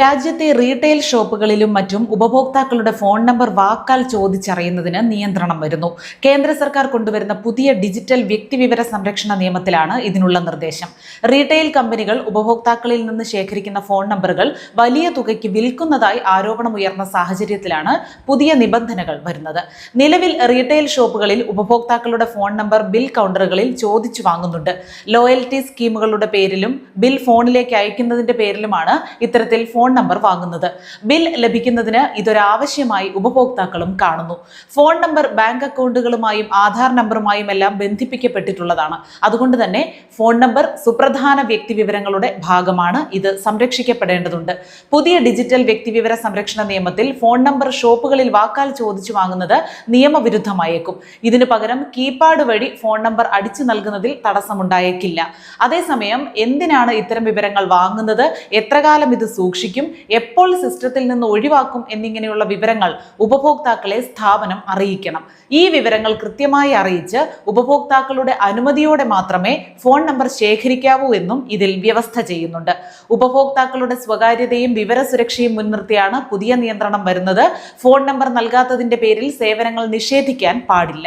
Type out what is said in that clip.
രാജ്യത്തെ റീറ്റെയിൽ ഷോപ്പുകളിലും മറ്റും ഉപഭോക്താക്കളുടെ ഫോൺ നമ്പർ വാക്കാൽ ചോദിച്ചറിയുന്നതിന് നിയന്ത്രണം വരുന്നു. കേന്ദ്ര സർക്കാർ കൊണ്ടുവരുന്ന പുതിയ ഡിജിറ്റൽ വ്യക്തിവിവര സംരക്ഷണ നിയമത്തിലാണ് ഇതിനുള്ള നിർദ്ദേശം. റീറ്റെയിൽ കമ്പനികൾ ഉപഭോക്താക്കളിൽ നിന്ന് ശേഖരിക്കുന്ന ഫോൺ നമ്പറുകൾ വലിയ തുകയ്ക്ക് വിൽക്കുന്നതായി ആരോപണമുയർന്ന സാഹചര്യത്തിലാണ് പുതിയ നിബന്ധനകൾ വരുന്നത്. നിലവിൽ റീറ്റെയിൽ ഷോപ്പുകളിൽ ഉപഭോക്താക്കളുടെ ഫോൺ നമ്പർ ബിൽ കൗണ്ടറുകളിൽ ചോദിച്ചു വാങ്ങുന്നുണ്ട്. ലോയൽറ്റി സ്കീമുകളുടെ പേരിലും ബിൽ ഫോണിലേക്ക് അയക്കുന്നതിന്റെ പേരിലുമാണ് ഇത്തരത്തിൽ ഫോൺ നമ്പർ വാങ്ങുന്നത്. ബിൽ ലഭിക്കുന്നതിന് ഇതൊരാവശ്യമായി ഉപഭോക്താക്കളും കാണുന്നു. ഫോൺ നമ്പർ ബാങ്ക് അക്കൗണ്ടുകളുമായും ആധാർ നമ്പറുമായും എല്ലാം ബന്ധിപ്പിക്കപ്പെട്ടിട്ടുള്ളതാണ്. അതുകൊണ്ട് തന്നെ ഫോൺ നമ്പർ സുപ്രധാന വ്യക്തി വിവരങ്ങളുടെ ഭാഗമാണ് ഇത് സംരക്ഷിക്കപ്പെടേണ്ടതുണ്ട്. പുതിയ ഡിജിറ്റൽ വ്യക്തിവിവര സംരക്ഷണ നിയമത്തിൽ ഫോൺ നമ്പർ ഷോപ്പുകളിൽ വാക്കാൽ ചോദിച്ചു വാങ്ങുന്നത് നിയമവിരുദ്ധമായേക്കും. ഇതിനു പകരം കീപാഡ് വഴി ഫോൺ നമ്പർ അടിച്ചു നൽകുന്നതിൽ തടസ്സമുണ്ടായേക്കില്ല. അതേസമയം എന്തിനാണ് ഇത്തരം വിവരങ്ങൾ വാങ്ങുന്നത്? എത്രകാലം ഇത് സൂക്ഷിക്കും? എപ്പോൾ സിസ്റ്റത്തിൽ നിന്ന് ഒഴിവാക്കും എന്നിങ്ങനെയുള്ള വിവരങ്ങൾ ഉപഭോക്താക്കളെ സ്ഥാപനം അറിയിക്കണം. ഈ വിവരങ്ങൾ കൃത്യമായി അറിയിച്ച് ഉപഭോക്താക്കളുടെ അനുമതിയോടെ മാത്രമേ ഫോൺ നമ്പർ ശേഖരിക്കാവൂ എന്നും ഇതിൽ വ്യവസ്ഥ ചെയ്യുന്നുണ്ട്. ഉപഭോക്താക്കളുടെ സ്വകാര്യതയും വിവര സുരക്ഷയും മുൻനിർത്തിയാണ് പുതിയ നിയന്ത്രണം വരുന്നത്. ഫോൺ നമ്പർ നൽകാത്തതിന്റെ പേരിൽ സേവനങ്ങൾ നിഷേധിക്കാൻ പാടില്ല.